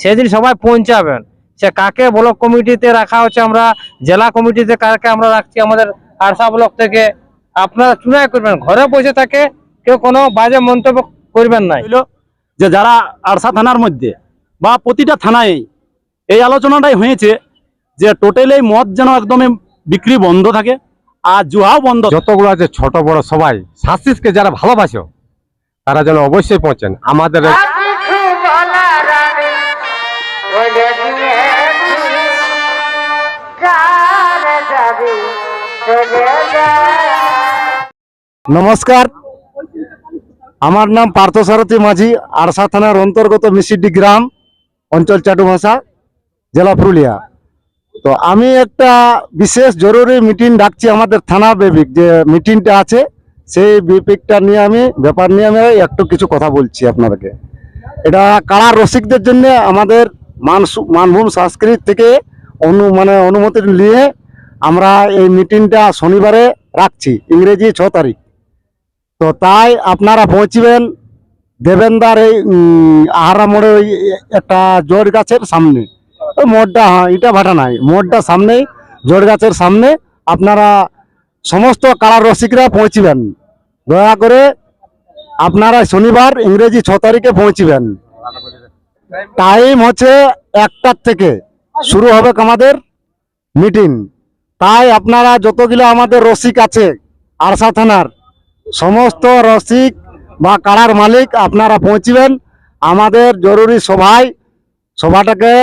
সেদিন সবাই পৌঁছাবেন। সে কাকে ব্লক কমিটিতে রাখা হচ্ছে আমরা জেলা কমিটিতে কাকে আমরা রাখছি আমাদের আরসা ব্লক থেকে আপনারা চুনাই করবেন। ঘরে বসে থাকে কেউ কোনো বাজে মন্তব্য করবেন নাই হইল যে যারা আরসা থানার মধ্যে বা প্রতিটা থানায় এই আলোচনাটাই হয়েছে যে টোটাল এই মদ যেন একদমই বিক্রি বন্ধ থাকে আর জুহাও বন্ধ যতগুলো আছে ছোট বড় সবাই শাসিসকে যারা ভালোবাসো তারা যেন অবশ্যই পৌঁছেন। আমাদের নমস্কার। আমার নাম পার্থসারথী মাঝি আরসা থানার অন্তর্গত মিসিডি গ্রাম, অঞ্চল চাটুভাষা জেলা পুরুলিয়া। তো আমি একটা বিশেষ জরুরি মিটিং ডাকছি আমাদের থানা বেবিক, যে মিটিংটা আছে, সেই বিপিকটা নিয়ে আমি, ব্যাপার নিয়ে আমি একটু কিছু কথা বলছি আপনাদেরকে। এটা কারা রসিকদের জন্য আমাদের মানভূম সংস্কৃতি থেকে অনু মানে অনুমতি নিয়ে আমরা এই মিটিংটা শনিবারে রাখছি, ইংরেজি ছ তারিখ। তো তাই আপনারা পৌঁছবেন দেবেন্দার এই আহারা মোড়ে ওই একটা জোর গাছের সামনে। ওই মোড়টা হ্যাঁ ইটা ভাটা নাই, মোড়টা সামনেই, জোর গাছের সামনে আপনারা সমস্ত কারা রসিকরা পৌঁছবেন। দয়া করে আপনারা শনিবার ইংরেজি ছ তারিখে পৌঁছবেন। টাইম হচ্ছে একটার থেকে শুরু হবে আমাদের মিটিং। তাই আপনারা যতগুলো আমাদের রসিক আছে, আরসা থানার সমস্ত রসিক বা কাড়ার মালিক আপনারা পৌঁছবেন। আমাদের জরুরি সভায় সভাটাকে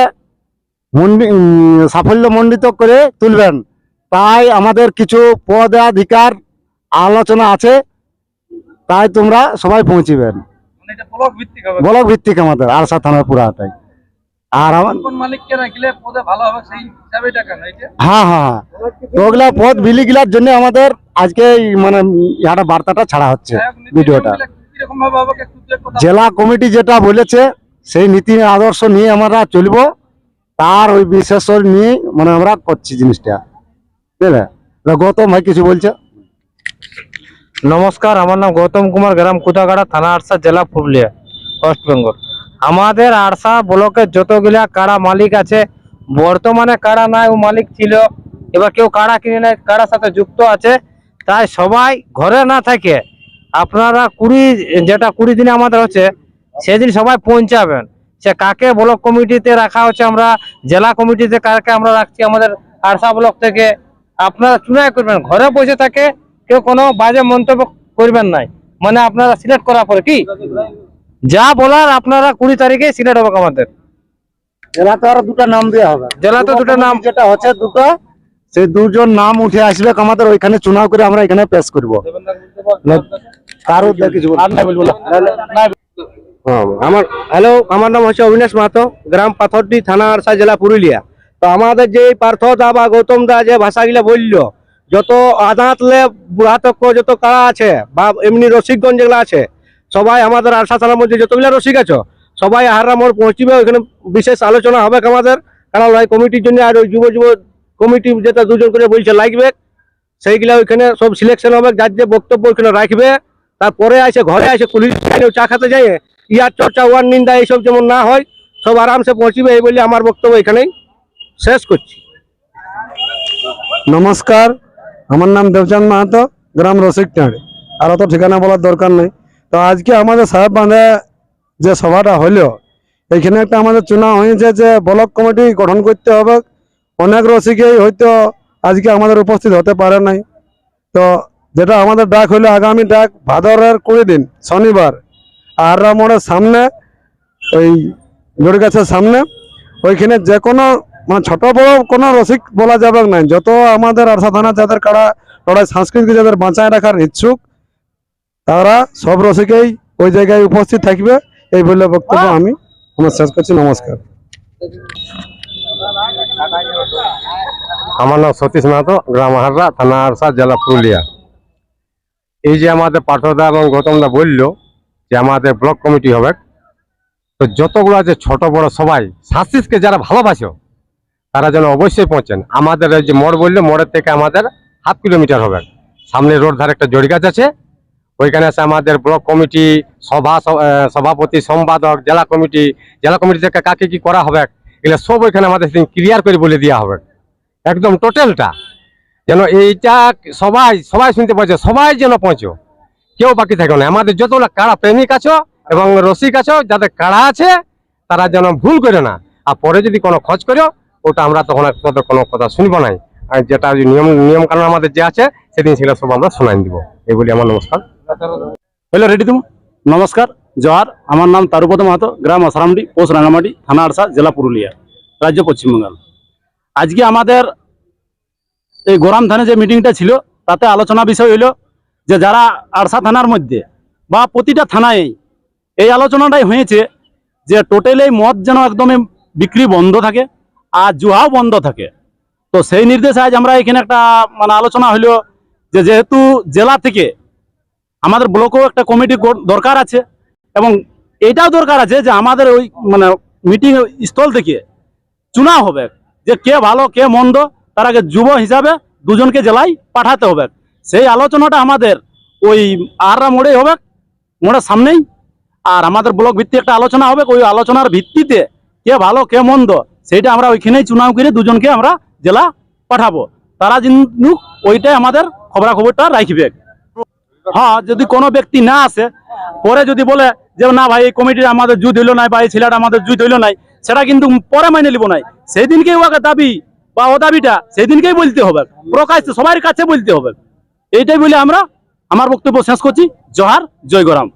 সাফল্যমণ্ডিত করে তুলবেন। তাই আমাদের কিছু পদাধিকার আলোচনা আছে তাই তোমরা সবাই পৌঁছিবেন। ব্লক ব্লক ভিত্তিক আমাদের আরসা থানার পুরাটাই। আর আমার কোন মালিককে রাখলে পদে ভালো হবে সেই হিসাবে টাকা না? হ্যাঁ হ্যাঁ তো ওগুলা পথ বিলি গিলার জন্য আমাদের আজকে এই মানে ইহাটা বার্তাটা ছাড়া হচ্ছে ভিডিওটা। জেলা কমিটি যেটা বলেছে সেই নীতি আদর্শ নিয়ে আমরা চলব। তার ওই বিশেষ নিয়ে মানে আমরা করছি জিনিসটা। বুঝলে? গৌতম ভাই কিছু বলছে? নমস্কার আমার নাম গৌতম কুমার গ্রাম কুদাগাড়া থানা আরসা জেলা পুরুলিয়া ওয়েস্ট বেঙ্গল। আমাদের আরসা ব্লকের যতগুলা কাড়া মালিক আছে, বর্তমানে কাড়া নাই, ও মালিক ছিল। এবার কেউ কাড়া কিনে নেয়, কাড়ার সাথে যুক্ত আছে। তাই সবাই ঘরে না থাকে আপনারা কুড়ি, যেটা কুড়ি দিনে আমাদের হচ্ছে, সেদিন সবাই পৌঁছাবেন। সে কাকে ব্লক কমিটিতে রাখা হচ্ছে আমরা, জেলা কমিটিতে কাকে আমরা রাখছি আমাদের আরসা ব্লক থেকে, আপনারা চুনাই করবেন। ঘরে বসে থাকে কেউ কোনো বাজে মন্তব্য করবেন নাই। মানে আপনারা সিলেক্ট করার পরে কি? যা বলার আপনারা কুড়ি তারিখে সিলেক্ট হবে আমাদের। জেলা তো আরও দুটো নাম দেওয়া হবে। জেলা তো দুটো নাম। যেটা হচ্ছে দুটো সেই দুজন নাম উঠে আসবে আমাদের ওইখানে চুনাও করে আমরা এখানে পেশ করব। কারও কিছু বলব। না। হ্যাঁ, আমার হ্যালো আমার নাম হচ্ছে অবিনাশ মাহাতো গ্রাম পাথরটি থানা আরসা জেলা পুরুলিয়া। তো আমাদের যে পার্থ দা বা গৌতম দা যে ভাষাগুলো বলল যত আদাঁতলে বুড়াতক্য যত কারা আছে বা এমনি রসিকগঞ্জ যেগুলো আছে সবাই আমাদের আরসা থানার মধ্যে যতগুলো রসিক আছে, সবাই আহারা মোড় পৌঁছবে, ওইখানে বিশেষ আলোচনা হবে আমাদের। কারণ ওই কমিটির জন্য আর ওই যুব যুব কমিটি যেটা দুজন করে বলছে লাগবে, সেইগুলা ওইখানে সব সিলেকশন হবে, যার যে বক্তব্য ওইখানে রাখবে। তারপরে আসে ঘরে আসে পুলিশ চা খেতে যায় ইয়ার চর্চা, ওয়ার নিন্দা, এইসব যেমন না হয়, সব আরামসে পৌঁছিবে, এই বলে আমার বক্তব্য এখানেই শেষ করছি। নমস্কার, আমার নাম দেবচাঁদ মাহাতো, গ্রাম রসিকটাঁড়ে। আর অত ঠিকানা বলার দরকার নেই। তো আজকে আমাদের সাহেব বাঁধে যে সভাটা হলো এখানে একটা আমাদের চুনা হয়েছে যে ব্লক কমিটি গঠন করতে হবে। অনেক রসিকেই হয়তো আজকে আমাদের উপস্থিত হতে পারে নাই। তো যেটা আমাদের ডাক হলো আগামী ডাক ভাদরের কুড়ি দিন, শনিবার। আর মোড়ের সামনে, ওই জড়ি গাছের সামনে, ওইখানে যে কোনো মানে ছোট বড় কোনো রসিক বলা যাবে না যত আমাদের আরসা থানা যাদের কারা লড়াই সংস্কৃতি যাদের বাঁচায় রাখার ইচ্ছুক তারা সব রসিকেই ওই জায়গায় উপস্থিত থাকবে। এই বলে বক্তব্য আমি আমার শেষ করছি। নমস্কার। আমার নাম সতীশ মাহাতো গ্রাম হাররা থানা আরসা জেলা পুরুলিয়া। এই যে আমাদের পাঠদা এবং গৌতমদা বলল যে আমাদের ব্লক কমিটি হবে তো যতগুলো আছে ছোট বড় সবাই শাসিসকে যারা ভালোবাসো তারা যেন অবশ্যই পৌঁছেন। আমাদের ওই যে মোড় বলল মোড়ের থেকে আমাদের হাফ কিলোমিটার হবে। সামনে রোড ধারে একটা জড়ি গাছ আছে ওইখানে আছে আমাদের ব্লক কমিটি, সভা সভাপতি, সম্পাদক, জেলা কমিটি। জেলা কমিটি থেকে কাকে কি করা হবে, এগুলো সব ওইখানে আমাদের ক্লিয়ার করে বলে দেওয়া হবে। একদম টোটালটা যেন এইটা সবাই সবাই শুনতে পাচ্ছে, সবাই যেন পৌঁছো। কেউ বাকি থাকে না। আমাদের যতগুলো কাড়া প্রেমিক আছো এবং রসিক আছো, যাদের কাড়া আছে, তারা যেন ভুল করে না। আর পরে যদি কোনো খোঁজ করো ওটা আমরা তখন তোদের কোনো কথা শুনব নাই। আর যেটা নিয়ম নিয়ম কানুন আমাদের যে আছে, সেদিন সেগুলো সব আমরা শোনাই দিব। এই বলি আমার নমস্কার। হইল রেডি তুমি? নমস্কার, জোহার, আমার নাম তারুপদ মাহাতো, গ্রাম আসারামডি পোস্ট রাঙামাটি, থানা আরসা জেলা পুরুলিয়া, রাজ্য পশ্চিমবঙ্গ আজকে আমাদের এই গোরাম থানে যে মিটিংটা ছিল, তাতে আলোচনা বিষয় হইল যে যারা আরসা থানার মধ্যে বা প্রতিটা থানায় এই আলোচনাটাই হয়েছে যে টোটাল এই মদ যেন একদমই বিক্রি বন্ধ থাকে আর জুহাও বন্ধ থাকে। তো সেই নির্দেশে আজ আমরা এখানে একটা মানে আলোচনা হইল যে যেহেতু জেলা থেকে আমাদের ব্লকেও একটা কমিটি দরকার আছে এবং এটাও দরকার আছে যে আমাদের ওই মানে মিটিং স্থল থেকে চুনা হবে যে কে ভালো, কে মন্দ, তার আগে যুব হিসাবে দুজনকে জেলায় পাঠাতে হবে। সেই আলোচনাটা আমাদের ওই আররা মোড়েই হবে, মোড়ের সামনেই। আর আমাদের ব্লক ভিত্তিক একটা আলোচনা হবে, ওই আলোচনার ভিত্তিতে কে ভালো, কে মন্দ, সেইটা আমরা ওইখানেই চুনাও করে দুজনকে আমরা জেলা পাঠাবো। তারা কিন্তু ওইটাই আমাদের খবরাখবরটা রাখবে। হ্যাঁ যদি কোনো ব্যক্তি না আসে, পরে যদি বলে যে, না ভাই, এই কমিটি আমাদের জুত হইল নাই বা এই ছেলেটা আমাদের জুত হইল নাই, সেটা কিন্তু পরে মাইনে নিব নাই। সেই দিনকেই ওকে দাবি বা ও দাবিটা সেই দিনকেই বলতে হবে। প্রকাশ্যে সবার কাছে বলতে হবে। এইটাই বলে আমরা আমার বক্তব্য শেষ করছি। জহার জয় গরাম